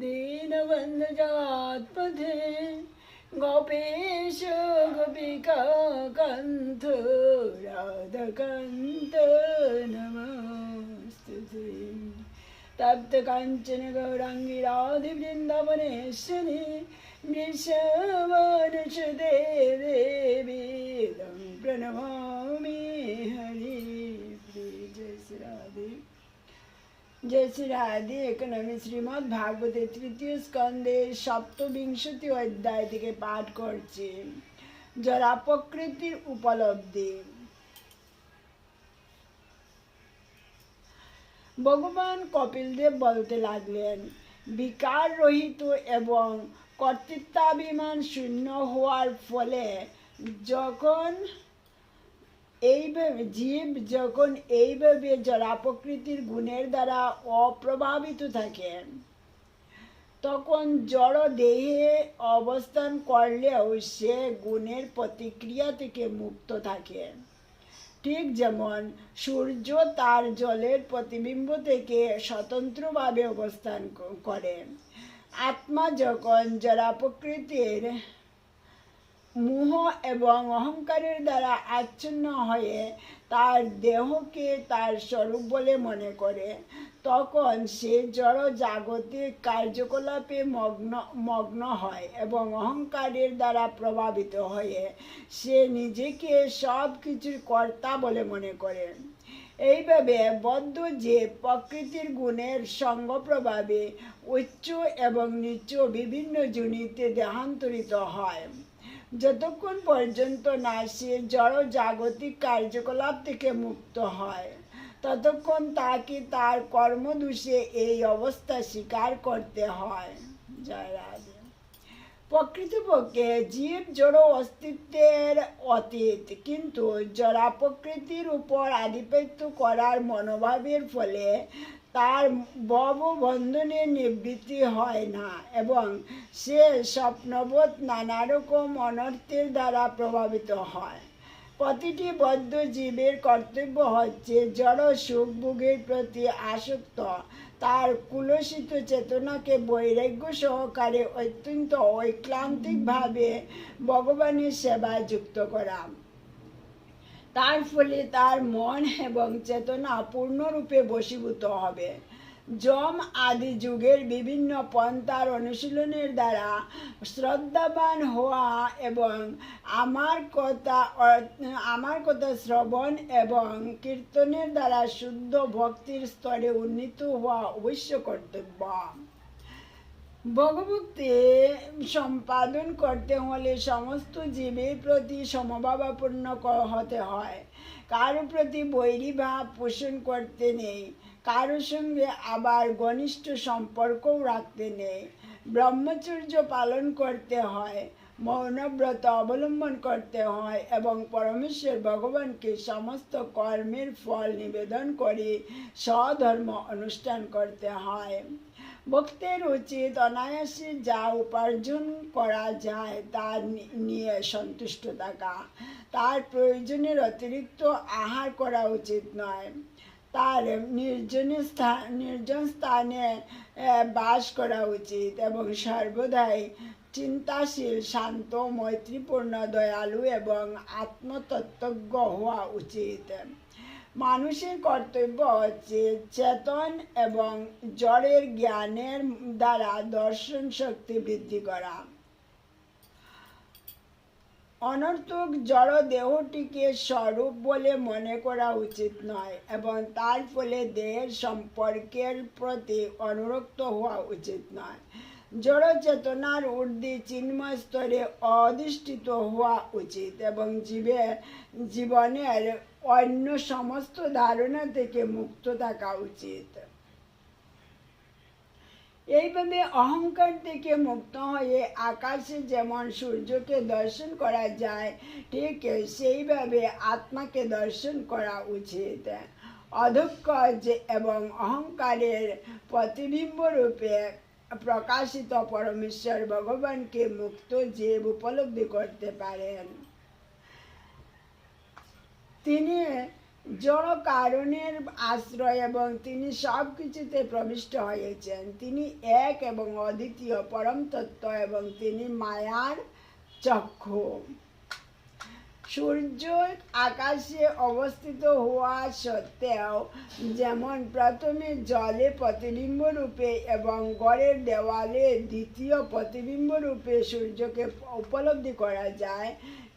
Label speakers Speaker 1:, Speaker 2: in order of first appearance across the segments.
Speaker 1: दीनबन्धजात्पथे गोपेश गोपिकान्त राधकान्त कांचन तप्तकाञ्चन गौराङ्गी राधिवृन्दावनेश्वरी वृषवनशदे देवी प्रणमामि हरि। জয় শ্রী রাধে একনমি শ্রীমৎ ভাগবতের তৃতীয় স্কন্ধের সপ্তবিংশতি অধ্যায় থেকে পাঠ করছি। যারা প্রকৃতির উপলব্ধি। ভগবান কপিলদেব বলতে লাগলেন বিকার রহিত এবং কর্তৃত্বাভিমান শূন্য হওয়ার ফলে যখন এইভাবে জীব যখন এইভাবে জড়া প্রকৃতির গুণের দ্বারা অপ্রভাবিত থাকে, তখন জড় দেহে অবস্থান করলেও সে গুণের প্রতিক্রিয়া থেকে মুক্ত থাকে। ঠিক যেমন সূর্য তার জলের প্রতিবিম্ব থেকে স্বতন্ত্রভাবে অবস্থান করে। আত্মা যখন জড়া প্রকৃতির মোহ এবং অহংকারের দ্বারা আচ্ছন্ন হয়ে তার দেহকে তার স্বরূপ বলে মনে করে। তখন সে জড় জাগতিক কার্যকলাপে মগ্ন মগ্ন হয় এবং অহংকারের দ্বারা প্রভাবিত হয়ে সে নিজেকে সব কিছুর কর্তা বলে মনে করে। এইভাবে বদ্ধ যে প্রকৃতির গুণের সঙ্গ প্রভাবে উচ্চ এবং নিচ্চ বিভিন্ন জনিতে দেহান্তরিত হয়। যতক্ষণ পর্যন্ত না সে জড় জাগতিক কার্যকলাপ থেকে মুক্ত হয়, ততক্ষণ তাকে তার কর্মদোষে এই অবস্থা স্বীকার করতে হয়। জয় রাধে। প্রকৃতপক্ষে জীব জড় অস্তিত্বের অতীত, কিন্তু জড়া প্রকৃতির উপর আধিপত্য করার মনোভাবের ফলে তার বব নিবৃত্তি হয় না এবং সে স্বপ্নবোধ নানা রকম অনর্থের দ্বারা প্রভাবিত হয়। প্রতিটি বদ্ধ জীবের কর্তব্য হচ্ছে জড় সুখ ভোগের প্রতি আসক্ত। তার কুলসিত চেতনাকে বৈরাগ্য সহকারে অত্যন্ত ঐক্লান্তিকভাবে ভগবানের সেবায় যুক্ত করা। তার ফলে তার মন এবং চেতনা পূর্ণরূপে বশীভূত হবে। যম আদি যুগের বিভিন্ন পন্থার অনুশীলনের দ্বারা শ্রদ্ধাবান হওয়া এবং আমার কথা আমার কথা শ্রবণ এবং কীর্তনের দ্বারা শুদ্ধ ভক্তির স্তরে উন্নীত হওয়া অবশ্য কর্তব্য। ভগভক্তি সম্পাদন করতে হলে সমস্ত জীবের প্রতি সমভাবাপন্ন হতে হয়। কারও প্রতি বৈরী ভাব পোষণ করতে নেই, কারও সঙ্গে আবার ঘনিষ্ঠ সম্পর্কও রাখতে নেই। ব্রহ্মচর্য পালন করতে হয়, মৌনব্রত অবলম্বন করতে হয় এবং পরমেশ্বর ভগবানকে সমস্ত কর্মের ফল নিবেদন করে স্বধর্ম অনুষ্ঠান করতে হয়। ভক্তের উচিত অনায়াসে যা উপার্জন করা যায় তা নিয়ে সন্তুষ্ট থাকা। তার প্রয়োজনের অতিরিক্ত আহার করা উচিত নয়। তার নির্জন স্থান নির্জন স্থানে বাস করা উচিত এবং সর্বদাই চিন্তাশীল, শান্ত, মৈত্রীপূর্ণ, দয়ালু এবং আত্মতত্ত্বজ্ঞ হওয়া উচিত। মানুষের কর্তব্য হচ্ছে চেতন এবং জড়ের জ্ঞানের দ্বারা দর্শন শক্তি বৃদ্ধি করা। অনর্থক জড় দেহটিকে স্বরূপ বলে মনে করা উচিত নয় এবং তার ফলে দেহের সম্পর্কের প্রতি অনুরক্ত হওয়া উচিত নয়। জড় চেতনার ঊর্ধ্বে চিন্ময় স্তরে অধিষ্ঠিত হওয়া উচিত এবং জীবের জীবনের অন্য সমস্ত ধারণা থেকে মুক্ত থাকা উচিত। এইভাবে অহংকার থেকে মুক্ত হয়ে আকাশে যেমন সূর্যকে দর্শন করা যায়, ঠিক সেইভাবে আত্মাকে দর্শন করা উচিত। অধ্যক্ষ যে এবং অহংকারের প্রতিবিম্ব রূপে প্রকাশিত পরমেশ্বর ভগবানকে মুক্ত জীব উপলব্ধি করতে পারেন। তিনি জড় কারণের আশ্রয় এবং তিনি সব কিছুতে প্রবিষ্ট হয়েছেন। তিনি এক এবং অদ্বিতীয় পরম তত্ত্ব এবং তিনি মায়ার চক্ষু। সূর্য আকাশে অবস্থিত হওয়া সত্ত্বেও যেমন প্রথমে জলে প্রতিবিম্ব রূপে এবং গড়ের দেওয়ালে দ্বিতীয় প্রতিবিম্ব রূপে সূর্যকে উপলব্ধি করা যায়,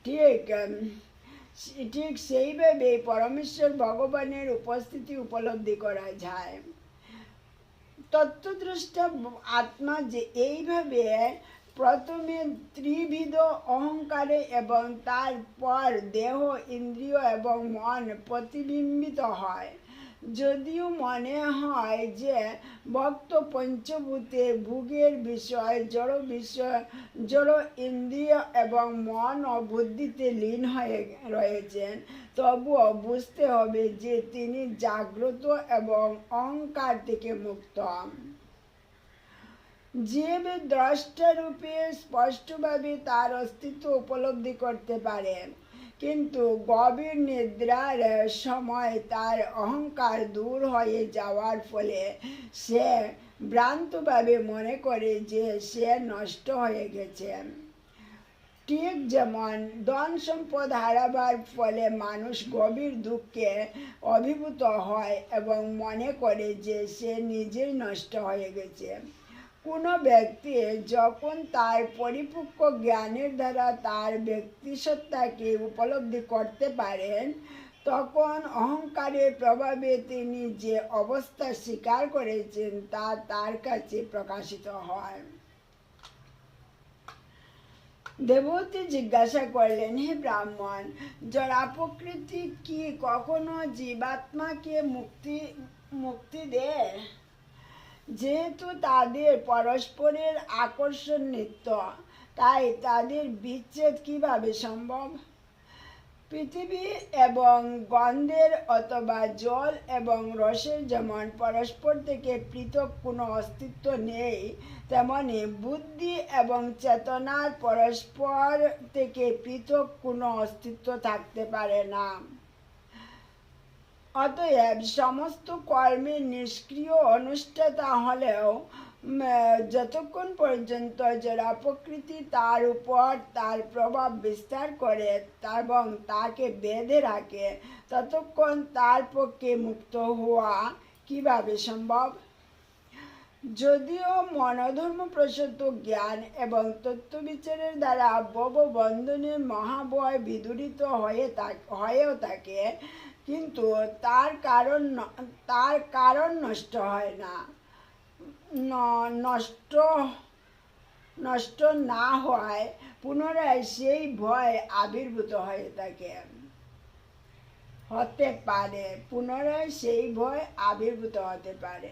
Speaker 1: ঠিক ঠিক সেইভাবে পরমেশ্বর ভগবানের উপস্থিতি উপলব্ধি করা যায়। তত্ত্বদ্রষ্টা আত্মা যে এইভাবে প্রথমে ত্রিবিধ অহংকারে এবং তারপর দেহ, ইন্দ্রিয় এবং মন প্রতিবিম্বিত হয়। যদিও মনে হয় যে ভক্ত পঞ্চভূতে ভোগের বিষয়, জড় বিষয়, জড় ইন্দ্রিয় এবং মন ও বুদ্ধিতে লীন হয়ে রয়েছেন, তবুও বুঝতে হবে যে তিনি জাগ্রত এবং অহংকার থেকে মুক্ত। জীব দ্রষ্টারূপে স্পষ্টভাবে তার অস্তিত্ব উপলব্ধি করতে পারে। কিন্তু গভীর নিদ্রার সময় তার অহংকার দূর হয়ে যাওয়ার ফলে সে ভ্রান্তভাবে মনে করে যে সে নষ্ট হয়ে গেছে। ঠিক যেমন ধন সম্পদ হারাবার ফলে মানুষ গভীর দুঃখে অভিভূত হয় এবং মনে করে যে সে নিজেই নষ্ট হয়ে গেছে। কোনো ব্যক্তি যখন তার পরিপক্ক জ্ঞানের দ্বারা তার ব্যক্তিসত্তাকে উপলব্ধি করতে পারেন, তখন অহংকারের প্রভাবে তিনি যে অবস্থা স্বীকার করেছেন তা তার কাছে প্রকাশিত হয়। দেবতী জিজ্ঞাসা করলেন, হে ব্রাহ্মণ, জড়া প্রকৃতি কি কখনো জীবাত্মাকে মুক্তি মুক্তি দেয়? যেহেতু তাদের পরস্পরের আকর্ষণ নিত্য, তাই তাদের বিচ্ছেদ কীভাবে সম্ভব? পৃথিবী এবং গন্ধের অথবা জল এবং রসের যেমন পরস্পর থেকে পৃথক কোনো অস্তিত্ব নেই, তেমনি বুদ্ধি এবং চেতনার পরস্পর থেকে পৃথক কোনো অস্তিত্ব থাকতে পারে না। অতএব সমস্ত কর্মের নিষ্ক্রিয় অনুষ্ঠেতা হলেও যতক্ষণ পর্যন্ত যারা প্রকৃতি তার উপর তার প্রভাব বিস্তার করে এবং তাকে বেঁধে রাখে, ততক্ষণ তার পক্ষে মুক্ত হওয়া কীভাবে সম্ভব? যদিও মনোধর্ম প্রসূত জ্ঞান এবং তত্ত্ববিচারের দ্বারা বন্ধনের মহাবয় বিদূরিত হয়ে হয়েও থাকে কিন্তু তার কারণ তার কারণ নষ্ট হয় না। নষ্ট নষ্ট না হওয়ায় পুনরায় সেই ভয় আবির্ভূত হয়ে থাকে হতে পারে, পুনরায় সেই ভয় আবির্ভূত হতে পারে।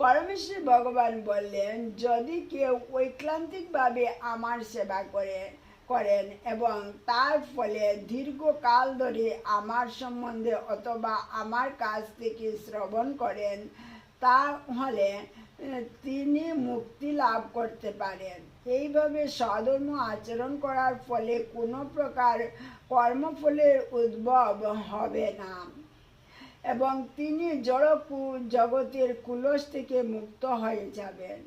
Speaker 1: পরমেশ্বর ভগবান বললেন, যদি কেউ ঐক্লান্তিকভাবে আমার সেবা করে করেন এবং তার ফলে দীর্ঘকাল ধরে আমার সম্বন্ধে অথবা আমার কাছ থেকে শ্রবণ করেন তাহলে তিনি মুক্তি লাভ করতে পারেন। এইভাবে স্বধর্ম আচরণ করার ফলে কোনো প্রকার কর্মফলের উদ্ভব হবে না। এবং তিনি জড়কু, জগতের কুলস থেকে মুক্ত হয়ে যাবেন।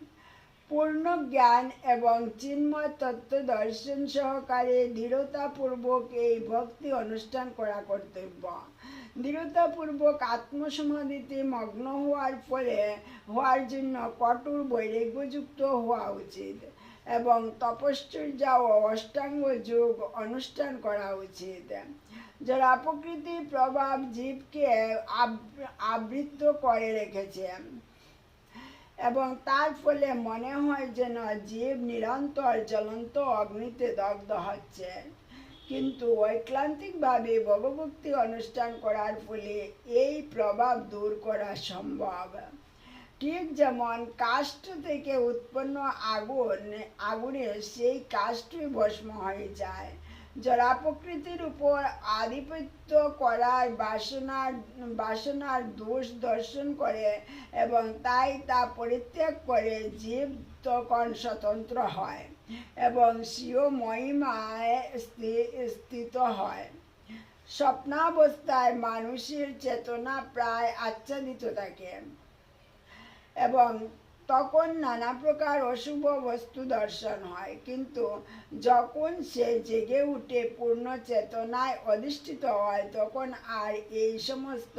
Speaker 1: পূর্ণ জ্ঞান এবং চিন্ময় তত্ত্ব দর্শন সহকারে দৃঢ়তাপূর্বক এই ভক্তি অনুষ্ঠান করা কর্তব্য। দৃঢ়তাপূর্বক আত্মসমাধিতে মগ্ন হওয়ার ফলে হওয়ার জন্য কঠোর বৈরাগ্যযুক্ত হওয়া উচিত এবং তপশ্চর্যা ও অষ্টাঙ্গ যোগ অনুষ্ঠান করা উচিত। যারা প্রকৃতির প্রভাব জীবকে আব- আবৃত করে রেখেছে এবং তার ফলে মনে হয় যেন জীব নিরন্তর জ্বলন্ত অগ্নিতে দগ্ধ হচ্ছে। কিন্তু ঐক্লান্তিকভাবে ভগভক্তি অনুষ্ঠান করার ফলে এই প্রভাব দূর করা সম্ভব। ঠিক যেমন কাষ্ঠ থেকে উৎপন্ন আগুন আগুনে সেই কাষ্ঠই ভস্ম হয়ে যায়। যারা প্রকৃতির উপর আধিপত্য করার বাসনার বাসনার দোষ দর্শন করে এবং তাই তা পরিত্যাগ করে জীব তখন স্বতন্ত্র হয় এবং স্বীয় মহিমায় স্থি- স্থিত হয়। স্বপ্নাবস্থায় মানুষের চেতনা প্রায় আচ্ছাদিত থাকে এবং তখন নানা প্রকার অশুভ বস্তু দর্শন হয়। কিন্তু যখন সে জেগে উঠে পূর্ণ চেতনায় অধিষ্ঠিত হয়, তখন আর এই সমস্ত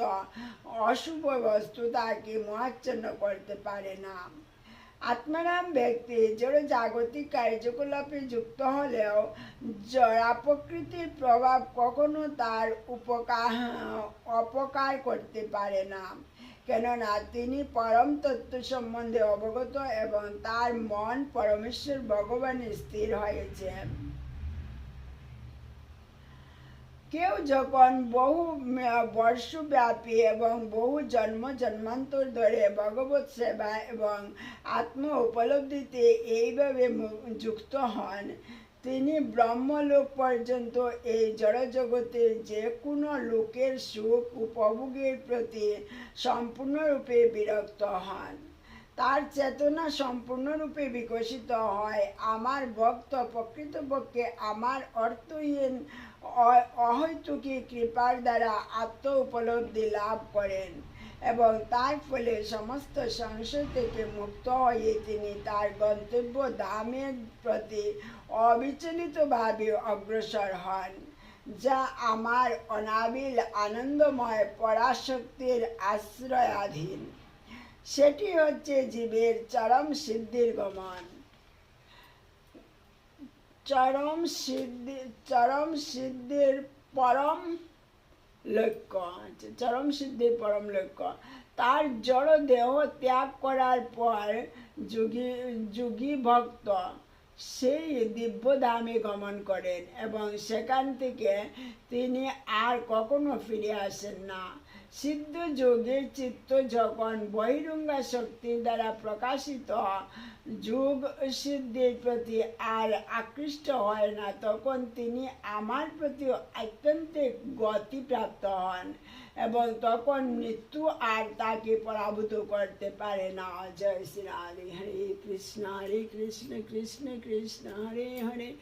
Speaker 1: অশুভ বস্তু তাকে মহাচ্ছন্ন করতে পারে না। আত্মারাম ব্যক্তি জড় জাগতিক কার্যকলাপে যুক্ত হলেও জড়া প্রকৃতির প্রভাব কখনো তার উপকার, অপকার করতে পারে না। কেননা তিনি পরম তত্ত্ব সম্বন্ধে অবগত এবং তার মন পরমেশ্বর ভগবানে স্থির হয়েছে। কেউ যখন বহু বর্ষব্যাপী এবং বহু জন্ম জন্মান্তর ধরে ভগবত সেবা এবং আত্ম উপলব্ধিতে এইভাবে যুক্ত হন তিনি ব্রহ্মলোক পর্যন্ত এই জড়জগতের যে কোনো লোকের সুখ উপভোগের প্রতি সম্পূর্ণরূপে বিরক্ত হন। তার চেতনা সম্পূর্ণরূপে বিকশিত হয়। আমার ভক্ত প্রকৃতপক্ষে আমার অর্থহীন অহৈতুকী কৃপার দ্বারা আত্ম উপলব্ধি লাভ করেন এবং তার ফলে সমস্ত সংশয় থেকে মুক্ত হয়ে তিনি তার গন্তব্য ধামের প্রতি অবিচলিতভাবে অগ্রসর হন, যা আমার অনাবিল আনন্দময় পরাশক্তির আশ্রয়াধীন। সেটি হচ্ছে জীবের চরম সিদ্ধির গমন। চরম সিদ্ধি, চরম সিদ্ধির পরম লক্ষ্য, চরম সিদ্ধির পরম লক্ষ্য। তার জড় দেহ ত্যাগ করার পর যোগী যোগী ভক্ত সেই দিব্যধামে গমন করেন এবং সেখান থেকে তিনি আর কখনো ফিরে আসেন না। সিদ্ধ যোগের চিত্ত যখন বহিরঙ্গা শক্তির দ্বারা প্রকাশিত যোগ সিদ্ধির প্রতি আর আকৃষ্ট হয় না। তখন তিনি আমার প্রতি অত্যন্ত গতিপ্রাপ্ত হন এবং তখন মৃত্যু আর তাকে পরাভূত করতে পারে না। জয় শ্রী হরে কৃষ্ণ হরে কৃষ্ণ কৃষ্ণ কৃষ্ণ, হরে হরে।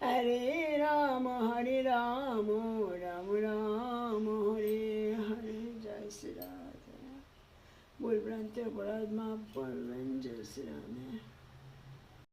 Speaker 1: হরে রাম হরে রাম রাম রাম হরে হরে জয় শ্রী রাধে ভুল ভ্রান্তি অপরাধ মাফ করবেন জয় শ্রী রাধে